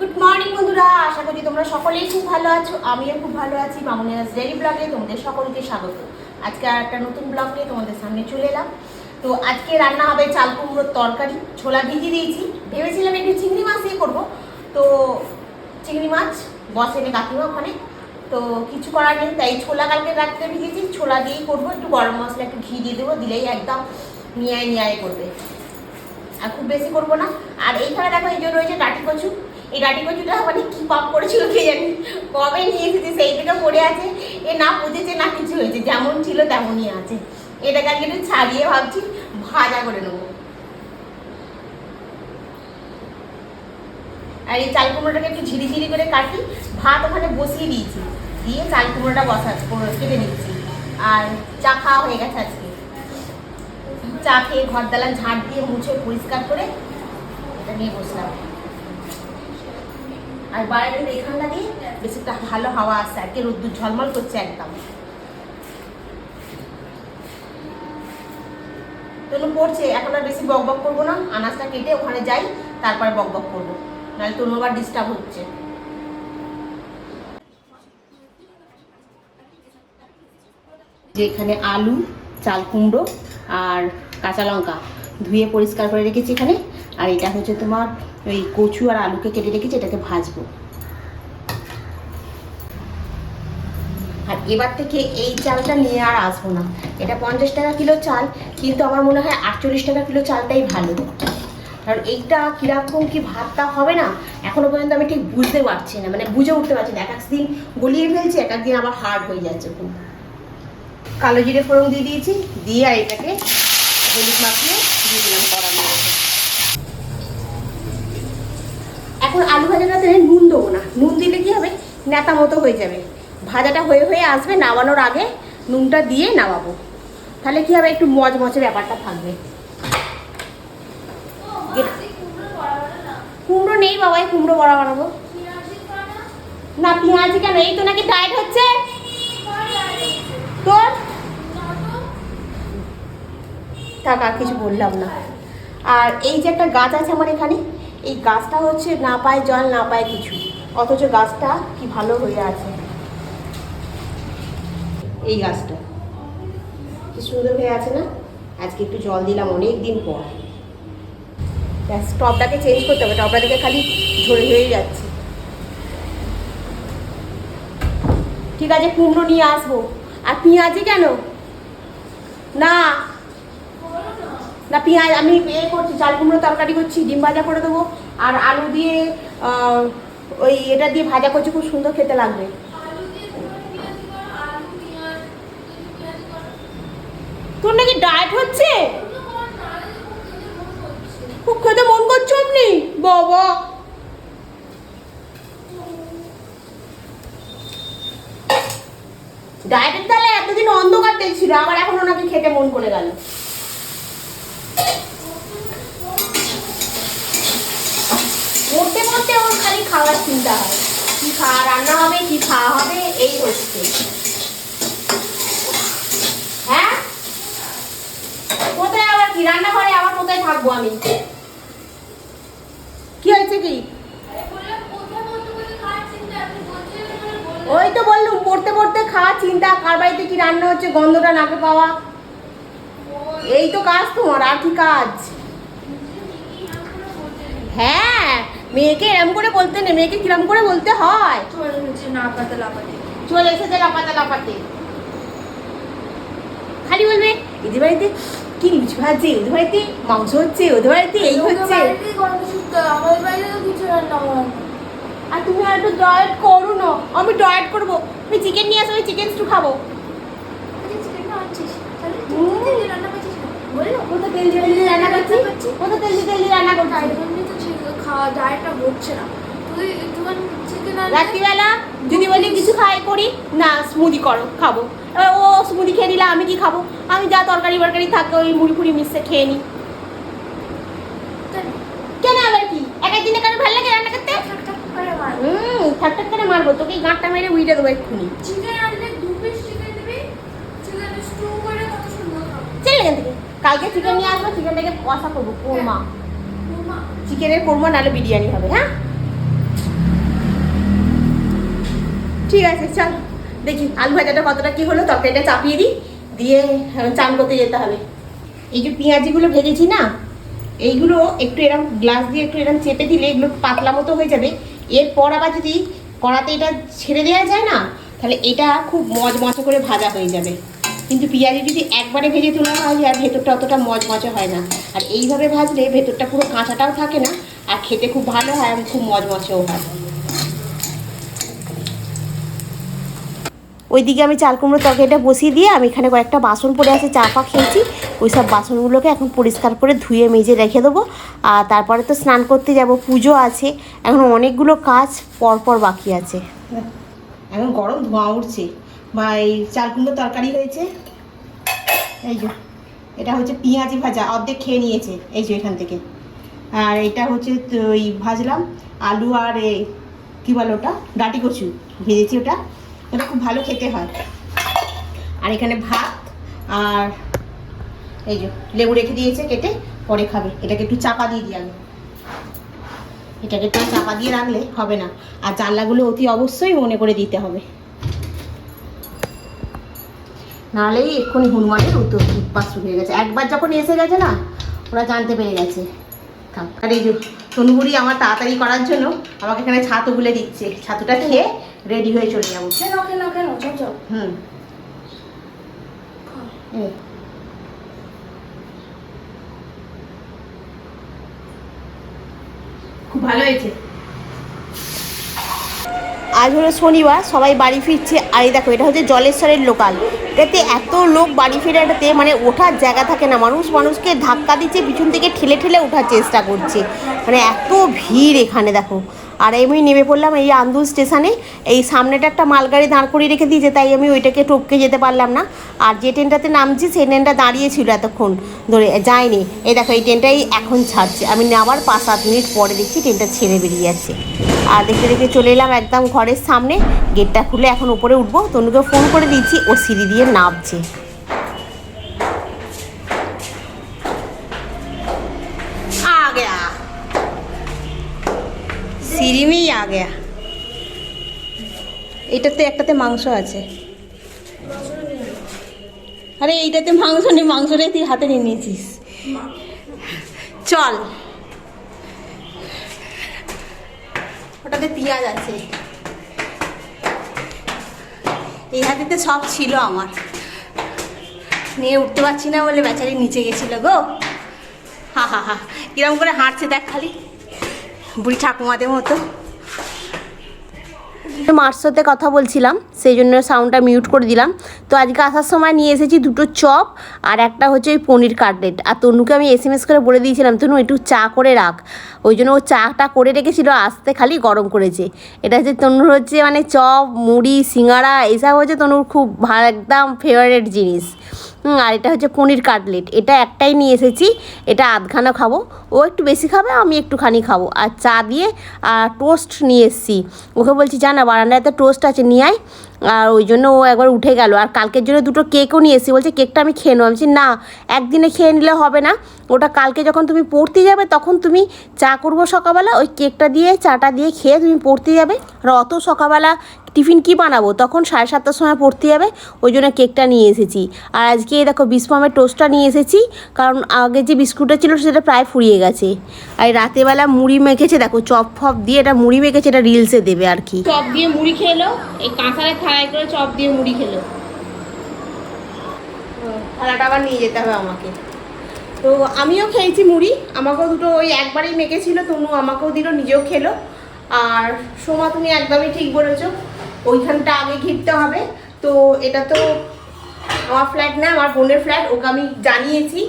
Good morning বন্ধুরা। আশা করি তোমরা সকলেই খুব ভালো আছো। আমিও খুব ভালো আছি মামুনিয়াস ডেলি ব্লগে তোমাদের সকলকে স্বাগত। আজকে আর একটা নতুন ব্লগ নিয়ে তোমাদের সামনে চলে এলাম। তো আজকে রান্না হবে চাল কুমড়োর তরকারি। ছোলা ভিজিয়ে দিয়েছি। ভেবেছিলাম একটু চিংড়ি মাছ দিয়ে করব। তো চিংড়ি মাছ, বস এনে কাকিমা ওখানে। তো কিছু করার নেই, তাই ছোলা কালকে রাত্রে ভিজিয়েছি। ছোলা দিয়েই করব। একটু গরম মশলা, একটু ঘি দিয়ে দেবো। দিলেই একদম নিয়ায় নিয়ায় করবে। আর খুব বেশি করব না। আর এইখানে দেখো, এই যে রয়েছে ডাটি কচু। এই ডাটি কচুটা মানে কি পাপ করেছিল কে জানি? কবে নিয়ে এসেছে? সেই থেকে পড়ে আছে। এ না বুঝেছে, না কিছু হয়েছে। যেমন ছিল তেমনই আছে। এটাকে আজকে একটু ছাড়িয়ে ভাবছি, ভাজা করে নেব। আর এই চাল কুমড়োটাকে একটু ঝিরি ঝিরি করে কাটি, ভাত ওখানে বসিয়ে দিয়েছি। দিয়ে চাল কুমড়োটা বসা কেটে নিচ্ছি। আর চা খাওয়া হয়ে গেছে আজকে। চা খেয়ে ঘর দালান ঝাড় দিয়ে মুছে পরিষ্কার করে এটা নিয়ে বসলাম। আর বাইরে এখানটা দিয়ে বেশ একটা ভালো হাওয়া আসছে আজকে রোদ্দুর ঝলমল করছে একদম। তনু পড়ছে, এখন আর বেশি বক বক করব না, আনাজটা কেটে ওখানে যাই, তারপরে বক বক করব। নাহলে তনু আবার ডিস্টার্ব হচ্ছে। যে এখানে আলু, চাল কুমড়ো আর কাঁচা লঙ্কা ধুয়ে পরিষ্কার করে রেখেছি এখানে, আর এটা হচ্ছে তোমার ওই কচু আর আলুকে কেটে রেখেছি, এটাকে ভাজবো। আর এবার থেকে এই চালটা নিয়ে আর আসব না। এটা পঞ্চাশ টাকা কিলো চাল, কিন্তু আমার মনে হয় আটচল্লিশ টাকা কিলো চালটাই ভালো। কারণ এইটা কীরকম কি ভাতটা হবে না, এখনও পর্যন্ত আমি ঠিক বুঝতে পারছি না মানে বুঝে উঠতে পারছি না। এক এক দিন গলিয়ে ফেলছি, এক এক দিন আবার হার্ড হয়ে যাচ্ছে খুব। কালো জিরে ফোড়ন দিয়ে দিয়েছি, দিয়ে এটাকে হলুদ মাখিয়ে দিয়ে দিলাম এখন আলু ভাজাটাতে নুন দেবো না। নুন দিলে কি হবে? নেতা মতো হয়ে যাবে। ভাজাটা হয়ে হয়ে আসবে নামানোর আগে নুনটা দিয়ে নামাবো। তাহলে কি হবে? একটু মচমচে ব্যাপারটা থাকবে। কুমড়ো নেই বাবাই কুমড়ো বড়া বানাবো। না পেঁয়াজি কেন? এই তো নাকি ডায়েট হচ্ছে। তোর? আর কিছু বললাম না। আর এই যে একটা গাছ আছে আমার এখানে এই গাছটা হচ্ছে না পায় জল, না পায় কিছু। অথচ গাছটা কি ভালো হয়ে আছে। এই গাছটা। কি সুন্দর হয়ে আছে না? আজকে একটু জল দিলাম অনেক দিন পর। ব্যাস, টপটাকে চেঞ্জ করতে হবে। টপটা থেকে খালি ঝরে ঝরে যাচ্ছে। ঠিক আছে, কুমড়ো নিয়ে আসব। আর পেঁয়াজি কেন? না। না, পেঁয়াজ, আমি এ করছি, চাল কুমড়ো তরকারি করছি, ডিম ভাজা করে দেবো, আর আলু দিয়ে ওই এটা দিয়ে ভাজা করছি, খুব সুন্দর খেতে লাগবে। তোর নাকি ডায়েট হচ্ছে? খুব খেতে মন করছ আপনি বাবা। ডায়েটের তাহলে এতদিন অন্ধকার দেখছিল আবার এখন ওনাকে খেতে মন করে গেল। মরতে মরতে ওর খালি খাওয়ার চিন্তা হয়। কি খাওয়া রান্না হবে, কি খাওয়া হবে, এই হচ্ছে। হ্যাঁ? কোথায় আবার কি? রান্না ঘরে আবার কোথায় থাকব আমি? কি হয়েছে কি? ওই তো বললুম পড়তে পড়তে খাওয়া চিন্তা। কার বাড়িতে কি রান্না হচ্ছে, গন্ধটা নাকে পাওয়া? এই তো কাজ তোমার আর কি কাজ? হ্যাঁ মেয়েকে এরম করে বলতে নেই মেয়েকে কিরম করে বলতে হয়? চলে এসেছে লাপাতে লাপাতে খালি বলবে এদের বাড়িতে কি লুচি ভাজছে ওদের বাড়িতে মাংস হচ্ছে ওদের বাড়িতে এই হচ্ছে। আর তুমি আর একটু ডায়েট করো না। আমি ডায়েট করব। আমি চিকেন নিয়ে আসব চিকেন স্টু খাব। কত তেল দিয়ে তেল দিয়ে রান্না করছি কত তেল দিয়ে তেল দিয়ে রান্না করছি রাত্রিবেলা যদি বলি কিছু খাই করি না স্মুদি করো খাব। এবার ও স্মুদি খেয়ে নিলে আমি কি খাব? আমি যা তরকারি বরকারি থাকে ওই মুড়ি ফুড়ি মিশে খেয়ে নিই কেন? আবার কি? এক একদিনে কারও ভালো লাগে রান্না করতে? হুম করে মারবো। তোকে গাঁটটা মেরে উইটে দেবো এক্ষুনি। চলে এখান থেকে। কালকে চিকেন নিয়ে আসব চিকেনটাকে কষা করব। কোরমা চিকেনের কোরমা, নাহলে বিরিয়ানি হবে হ্যাঁ? ঠিক আছে, চল, দেখি আলু ভাজাটা কতটা কি হলো, তরকারিটা চাপিয়ে দিই, দিয়ে চান করতে যেতে হবে। এই যে পেঁয়াজিগুলো ভেজেছি না, এইগুলো একটু এরম গ্লাস দিয়ে একটু এরম চেপে দিলে এগুলো পাতলা মতো হয়ে যাবে। এরপর আবার যদি কড়াতে এটা ছেড়ে দেওয়া যায় না, তাহলে এটা খুব মজ মজা করে ভাজা হয়ে যাবে। কিন্তু পেঁয়াজি যদি একবারে ভেজে তোলা হয় আর ভেতরটা অতটা মচমচে হয় না। আর এইভাবে ভাজলে ভেতরটা পুরো কাঁচাটাও থাকে না আর খেতে খুব ভালো হয় আর খুব মচমচেও হয়। ওইদিকে আমি চাল কুমড়ো তরকারিটা বসিয়ে দিয়ে আমি এখানে কয়েকটা বাসন পড়ে আছে চা পা খেয়েছি। ওই সব বাসনগুলোকে এখন পরিষ্কার করে ধুয়ে মেজে রেখে দেবো। আর তারপরে তো স্নান করতে যাব পুজো আছে। এখন অনেকগুলো কাজ পরপর বাকি আছে। এখন গরম ধোঁয়া উঠছে। বা এই কুমড়ো তরকারি হয়েছে। এই যে, এটা হচ্ছে পেঁয়াজি ভাজা, অর্ধেক খেয়ে নিয়েছে এই যে এখান থেকে। আর এটা হচ্ছে ওই ভাজলাম আলু আর এ, কী বলো ওটা? ডাটি কচু, ভেজেছি ওটা। ওটা খুব ভালো খেতে হয়। আর এখানে ভাত আর এই যে, লেবু রেখে দিয়েছে কেটে পরে খাবে। এটাকে একটু চাপা দিয়ে আমি। এটাকে একটু চাপা দিয়ে রাখলে হবে না। আর জানলাগুলো অতি অবশ্যই মনে করে দিতে হবে। নাহলেই এক্ষুনি হনুমানের উত্ত উৎপাত শুরু হয়ে গেছে। একবার যখন এসে গেছে না ওরা জানতে পেরে গেছে। থাক। আর এই যে তনুগুড়ি আমার তাড়াতাড়ি করার জন্য আমাকে এখানে ছাতু গুলে দিচ্ছে। ছাতুটা খেয়ে রেডি হয়ে চলে যাব। কেন কেন কেন হুম। খুব ভালো হয়েছে। আজ হলো শনিবার, সবাই বাড়ি ফিরছে। আর এই দেখো, এটা হচ্ছে জলেশ্বরের লোকাল। এতে এত লোক বাড়ি ফেরাটাতে মানে ওঠার জায়গা থাকে না। মানুষ মানুষকে ধাক্কা দিচ্ছে, পিছন থেকে ঠেলে ঠেলে ওঠার চেষ্টা করছে। মানে এত ভিড় এখানে, দেখো। আর আমি নেমে পড়লাম এই আন্দুল স্টেশনে। এই সামনেটা একটা মালগাড়ি দাঁড় করিয়ে রেখে দিয়েছে, তাই আমি ওইটাকে টপকে যেতে পারলাম না। আর যে ট্রেনটাতে নামছি, সেই ট্রেনটা দাঁড়িয়েছিল এতক্ষণ ধরে যায়নি। এই দেখো, এই ট্রেনটাই এখন ছাড়ছে। আমি আবার পাঁচ সাত মিনিট পরে দেখছি ট্রেনটা ছেড়ে বেরিয়ে যাচ্ছে। আর দেখতে দেখতে চলে এলাম একদম ঘরের সামনে। গেটটা খুলে এখন উপরে উঠবো। তনুকে ফোন করে দিয়েছি ও সিঁড়ি দিয়ে নামছে। সিঁড়ি में ही आ गया এটাতে একটাতে মাংস আছে আরে এইটাতে মাংস নেই মাংসটাই তুই হাতে নিয়ে নিয়েছিস চল ওটাতে পেঁয়াজ আছে এই হাতেতে সব ছিল আমার নিয়ে উঠতে পারছি না বলে বেচারি নিচে গেছিল গো হা হা হা কিরম করে হাঁটছে দেখ খালি বুড়ি ঠাকুমাদের মতো মার সাথে কথা বলছিলাম, সেই জন্য সাউন্ডটা মিউট করে দিলাম। তো আজকে আসার সময় নিয়ে এসেছি দুটো চপ আর একটা হচ্ছে ওই পনির কাটলেট। আর তনুকে আমি এস এম এস করে বলে দিয়েছিলাম, তনু, একটু চা করে রাখ। ওই জন্য ও চাটা করে রেখেছিল, আসতে খালি গরম করেছে। এটা হচ্ছে তনুর হচ্ছে মানে চপ, মুড়ি সিঙাড়া এসব হচ্ছে তনুর খুব ভালো একদম ফেভারেট জিনিস। আর এটা হচ্ছে পনির কাটলেট। এটা একটাই নিয়ে এসেছি। এটা আধখানা খাব। ও একটু বেশি খাবে, আমি একটুখানি খাব। আর চা দিয়ে আর টোস্ট নিয়ে এসেছি। ওকে বলছি জানা বারান্দায় তো টোস্ট আছে, নিয়ে আয়। আর ওই জন্য ও একবার উঠে গেল। আর কালকের জন্য দুটো কেকও নিয়ে এসেছি। বলছে, কেকটা আমি খেয়ে নেব। আমি না, একদিনে খেয়ে নিলে হবে না। ওটা কালকে যখন তুমি পড়তে যাবে, তখন তুমি চা করব সকালবেলা। ওই কেকটা দিয়ে, চাটা দিয়ে খেয়ে তুমি পড়তে যাবে। আর অত সকালবেলা টিফিন কি বানাবো? তখন সাড়ে সাতটার সময় পড়তে যাবে ওই জন্য কেকটা নিয়ে এসেছি। আর আজকে এই দেখো বিস্পামের টোস্টটা নিয়ে এসেছি কারণ আগে যে বিস্কুটটা ছিল সেটা প্রায় ফুরিয়ে গেছে। আর রাতেবেলা মুড়ি মেখেছে দেখো চপ ফপ দিয়ে এটা মুড়ি মেখেছে এটা রিলসে দেবে আর কি। চপ দিয়ে মুড়ি খেলো এই কাঁসারের থালায় করে চপ দিয়ে মুড়ি খেলো থালাটা আবার নিয়ে যেতে হবে আমাকে। তো আমিও খেয়েছি মুড়ি আমাকেও দুটো ওই একবারই মেখেছিল তনু আমাকেও দিল নিজেও খেলো। আর সোমা তুমি একদমই ঠিক বলেছ ওইখানটা আগে ঘিরতে হবে। তো এটা তো আমার ফ্ল্যাট না, আমার বোনের ফ্ল্যাট ওকে আমি জানিয়েছি।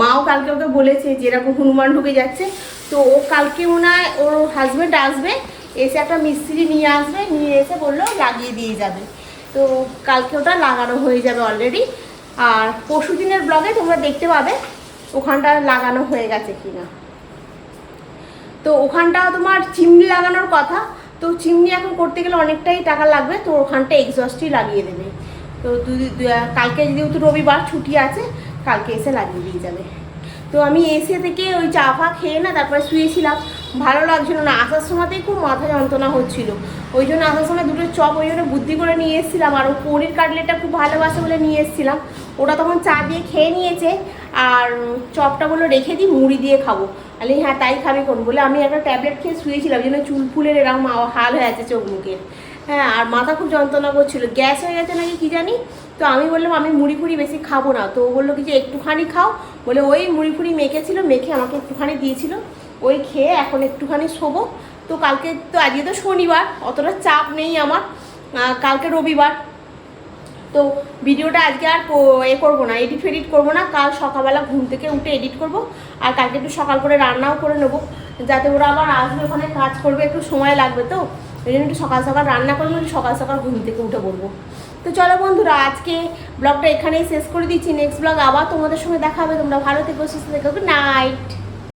মাও কালকে ওকে বলেছে যে এরকম হনুমান ঢুকে যাচ্ছে। তো ও কালকে হয় ওর হাজব্যান্ড আসবে, এসে একটা মিস্ত্রি নিয়ে আসবে, নিয়ে এসে বলল লাগিয়ে দিয়ে যাবে। তো কালকে ওটা লাগানো হয়ে যাবে অলরেডি আর পরশু দিনের ব্লগে তোমরা দেখতে পাবে ওখানটা লাগানো হয়ে গেছে কিনা। তো ওখানটা তোমার চিমনি লাগানোর কথা। তো চিমনি এখন করতে গেলে অনেকটাই টাকা লাগবে, তো ওখানটা এক্সস্টই লাগিয়ে দেবে। তো কালকে যেহেতু রবিবার ছুটি আছে, কালকে এসে লাগিয়ে দিয়ে যাবে। তো আমি এসে থেকে ওই চা ফা খেয়ে না তারপরে শুয়েছিলাম। ভালো লাগছিল না, আসার সময়তেই খুব মাথা যন্ত্রণা হচ্ছিল। ওই জন্য আসার সময় দুটো চপ ওই জন্য বুদ্ধি করে নিয়ে এসেছিলাম, আর ও পনির কাটলেটটা খুব ভালোবাসে বলে নিয়ে এসেছিলাম। ওটা তখন চা দিয়ে খেয়ে নিয়েছে আর চপটা বলল, রেখে দিই, মুড়ি দিয়ে খাব। আলে হ্যাঁ তাই খাবি কোন। বলে, আমি একটা ট্যাবলেট খেয়ে শুয়েছিলাম জন্য চুল ফুলের এরকম হাল হয়ে আছে চোখ মুখের হ্যাঁ আর মাথা খুব যন্ত্রণা করছিল। গ্যাস হয়ে গেছে নাকি কি জানি? তো আমি বললাম, আমি মুড়ি ফুড়ি বেশি খাব না। তো ও বলল কি যে, একটুখানি খাও। বলে, ওই মুড়ি ফুড়ি মেখেছিল, মেখে আমাকে একটুখানি দিয়েছিল। ওই খেয়ে এখন একটুখানি শোবো। তো কালকে, তো আজকে তো শনিবার, অতটা চাপ নেই আমার। কালকে রবিবার। তো ভিডিওটা আজকে আর এ করব না এডিট ফেডিট করব না। কাল সকালবেলা ঘুম থেকে উঠে এডিট করব আর কালকে একটু সকাল করে রান্নাও করে নেব, যাতে ওরা আবার আসবে ওখানে, কাজ করবে, একটু সময় লাগবে তো। ওই জন্য একটু সকাল সকাল রান্না করব সকাল সকাল ঘুম থেকে উঠে পড়ব। তো চলো বন্ধুরা, আজকে ব্লগটা এখানেই শেষ করে দিচ্ছি। নেক্সট ব্লগ আবার তোমাদের সঙ্গে দেখা হবে। তোমরা ভালো থেকো, সুস্থ থেকো। নাইট